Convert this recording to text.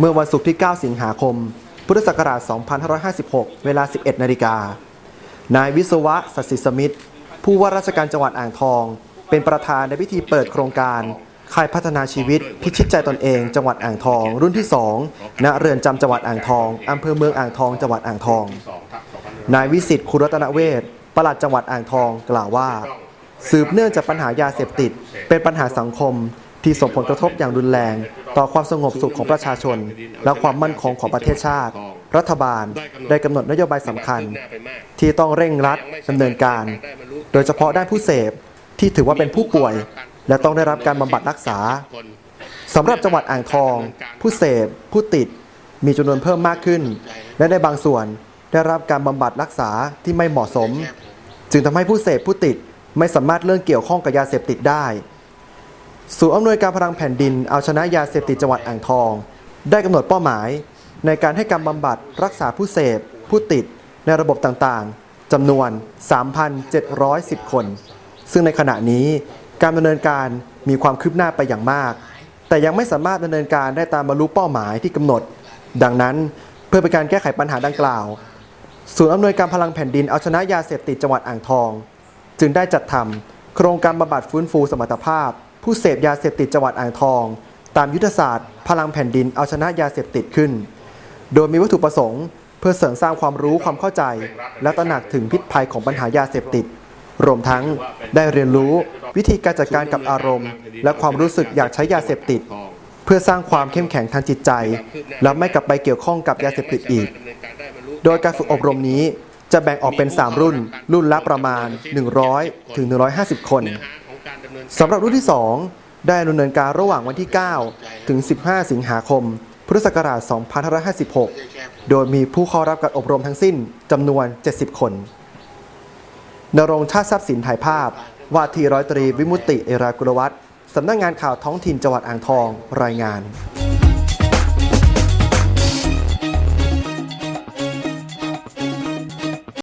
เมื่อวันศุกร์ที่ 9 สิงหาคม พุทธศักราช 2556 เวลา 11 นาฬิกา นายวิศวะสัสิสมิตรผู้ว่าราชการจังหวัดอ่างทอง เป็นประธานในพิธีเปิดโครงการค่ายพัฒนาชีวิต พิชิตใจตนเอง จังหวัดอ่างทอง รุ่นที่ 2 ณ เรือนจำจังหวัดอ่างทองอำเภอเมืองอ่างทองจังหวัดอ่างทอง นายวิสิทธิ์คุรัตนเวศปลัดจังหวัดอ่างทองกล่าวว่า สืบเนื่องจากปัญหายาเสพติด เป็นปัญหาสังคมที่ส่งผลกระทบอย่างรุนแรง ต่อความสงบสุขของประชาชน และความมั่นคงของประเทศชาติ รัฐบาลได้กำหนดนโยบายสำคัญ ที่ต้องเร่งรัดดำเนินการ โดยเฉพาะด้านผู้เสพที่ถือว่าเป็นผู้ป่วย และต้องได้รับการบำบัดรักษาสำหรับจังหวัดอ่างทอง ผู้เสพ ผู้ติด มีจำนวนเพิ่มมากขึ้น และในบางส่วนได้รับการบำบัดรักษาที่ไม่เหมาะสม จึงทำให้ผู้เสพผู้ติดไม่สามารถเลื่อนเกี่ยวข้องกับยาเสพติดได้ ศูนย์อำนวยการพลังแผ่นดินเอาชนะยาเสพติดจังหวัดอ่างทอง ได้กำหนดเป้าหมาย ในการให้การบำบัดรักษาผู้เสพ ผู้ติดในระบบต่างๆจำนวน 3,710 คน ซึ่งในขณะนี้การดำเนินการมีความคืบหน้าไปอย่างมาก แต่ยังไม่สามารถดำเนินการได้ตามบรรลุเป้าหมายที่กำหนด ดังนั้นเพื่อเป็นการแก้ไขปัญหาดังกล่าว ศูนย์อำนวยการพลังแผ่นดินเอาชนะยาเสพติดจังหวัดอ่างทอง จึงได้จัดทำโครงการบำบัดฟื้นฟูสมรรถภาพ ผู้เสพยาเสพติดจังหวัดอ่างทอง ตามยุทธศาสตร์ พลังแผ่นดินเอาชนะยาเสพติดขึ้น โดยมีวัตถุประสงค์ เพื่อเสริมสร้างความรู้ความเข้าใจ และตระหนักถึงพิษภัยของปัญหายาเสพติด รวมทั้งได้เรียนรู้วิธีการจัดการกับอารมณ์ และความรู้สึกอยากใช้ยาเสพติด เพื่อสร้างความเข้มแข็งทางจิตใจ และไม่กลับไปเกี่ยวข้องกับยาเสพติดอีก โดยการฝึกอบรมนี้จะแบ่งออกเป็น 3 รุ่น รุ่นละประมาณ 100ถึง150 คน สำหรับรุ่นที่ 2 ได้ดำเนินการระหว่างวันที่ 9 ถึง 15 สิงหาคม พุทธศักราช 2556 โดยมีผู้เข้ารับการอบรมทั้งสิ้นจำนวน 70 คนนรงชาติทรัพย์สินถ่ายภาพ ว่าทีร้อยตรีวิมุตติเอรากุลวัฒน์สำนักงานข่าวท้องถิ่นจังหวัดอ่างทองรายงาน